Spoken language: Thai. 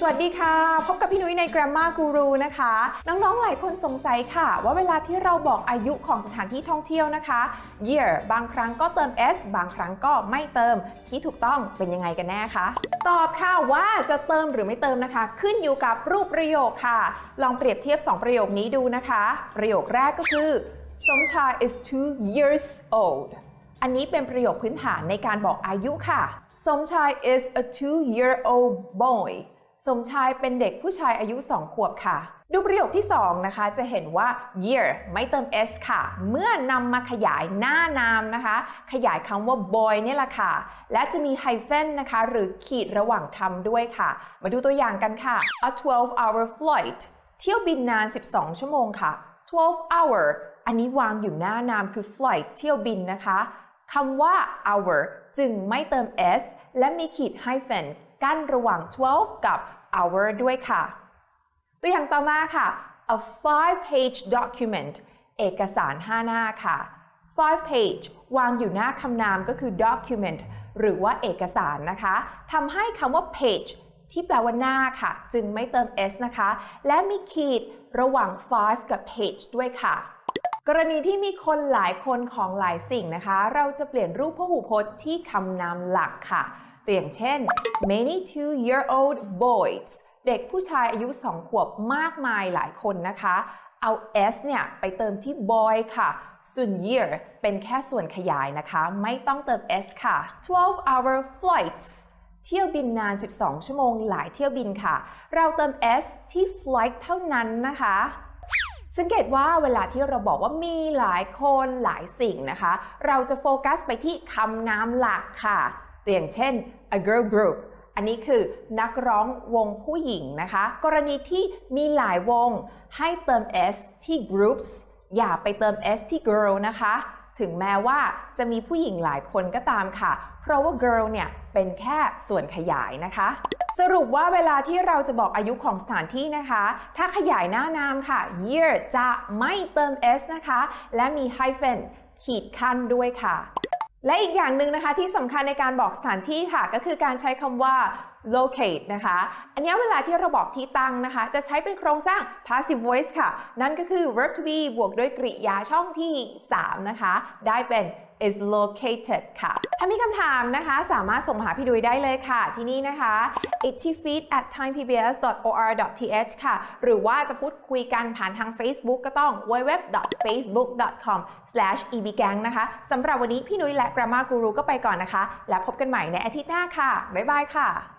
สวัสดีค่ะ พบกับพี่นุ้ยใน Grammar Guru นะคะ น้องๆ หลายคนสงสัยค่ะ ว่าเวลาที่เราบอกอายุของสถานที่ท่องเที่ยวนะคะ year บางครั้งก็เติม s บางครั้งก็ไม่เติม ที่ถูกต้องเป็นยังไงกันแน่คะ ตอบค่ะว่าจะเติมหรือไม่เติมนะคะ ขึ้นอยู่กับรูปประโยคค่ะ ลองเปรียบเทียบ 2 ประโยคนี้ดูนะคะ ประโยคแรกก็คือสมชาย is two years old อันนี้เป็นประโยคพื้นฐานในการบอกอายุค่ะสมชาย is a two year old boy สมชายเป็นเด็กผู้ชายอายุ 2 ขวบค่ะ ดูประโยคที่ 2 นะคะ จะเห็นว่า year ไม่เติม s ค่ะ เมื่อนำมาขยายหน้านามนะคะ ขยายคำว่า boy เนี่ยแหละค่ะ และจะมีไฮเฟนนะคะ หรือขีดระหว่างคำด้วยค่ะ มาดูตัวอย่างกันค่ะ a 12 hour flight เที่ยวบินนาน 12 ชั่วโมงค่ะ 12 hour อันนี้วางอยู่หน้านามคือ flight เที่ยวบินนะคะ คำว่า hour จึงไม่เติม s และมีขีดไฮเฟนกั้นระหว่าง 12 กับ hour ด้วยค่ะ ตัวอย่างต่อมาค่ะ a five page document เอกสาร 5 หน้าค่ะ five page วางอยู่หน้าคำนามก็คือ document หรือว่าเอกสารนะคะทำให้คำว่า page ที่แปลว่าหน้าค่ะ จึงไม่เติม s นะคะ และมีขีดระหว่าง five กับ page ด้วยค่ะ กรณีที่มีคนหลายคนของหลายสิ่งนะคะ เราจะเปลี่ยนรูปพหูพจน์ที่คำนามหลักค่ะ ตัวอย่างเช่น many two year old boys เด็กผู้ชายอายุ 2 ขวบมากมายหลายคนนะคะ เอา s เนี่ย ไปเติมที่ boy ค่ะ ส่วน year เป็นแค่ส่วนขยายนะคะ ไม่ต้องเติม s ค่ะ 12 hour flights เที่ยวบินนาน 12 ชั่วโมงหลายเที่ยวบินค่ะ เราเติม s ที่ flight เท่านั้นนะคะ สังเกตว่าเวลาที่เราบอกว่ามีหลายคนหลายสิ่งนะคะ เราจะโฟกัสไปที่คำนามหลักค่ะ ตัวอย่างเช่น a girl group อันนี้คือนักร้องวงผู้หญิงนะคะ กรณีที่มีหลายวงให้เติม s ที่ groups อย่าไปเติม s ที่ girl นะคะ ถึงแม้ว่าจะมีผู้หญิงหลายคนก็ตามค่ะ เพราะว่า girl เนี่ยเป็นแค่ส่วนขยายนะคะ สรุปว่าเวลาที่เราจะบอกอายุของสถานที่นะคะ ถ้าขยายหน้านามค่ะ year จะไม่เติม s นะคะ และมี hyphen ขีดขั้นด้วยค่ะและอีกอย่างหนึ่งนะคะที่สำคัญในการบอกสถานที่ค่ะ ก็คือการใช้คำว่า locate นะคะ อันนี้เวลาที่เราบอกที่ตั้งนะคะ จะใช้เป็นโครงสร้าง passive voice ค่ะ นั่นก็คือ verb to be บวกด้วยกริยาช่องที่ 3 นะคะ ได้เป็น is located ค่ะ ถ้ามีคำถามนะคะ สามารถส่งหาพี่ดุยได้เลยค่ะ ที่นี่นะคะ itchyfeed at timepbs.or.th ค่ะ หรือว่าจะพูดคุยกันผ่านทาง Facebook ก็ต้อง www.facebook.com/ebgang นะคะสำหรับวันนี้พี่นุ้ยและ Grammar Guru ก็ไปก่อนนะคะ แล้วพบกันใหม่ในอาทิตย์หน้าค่ะ บ๊ายบายค่ะ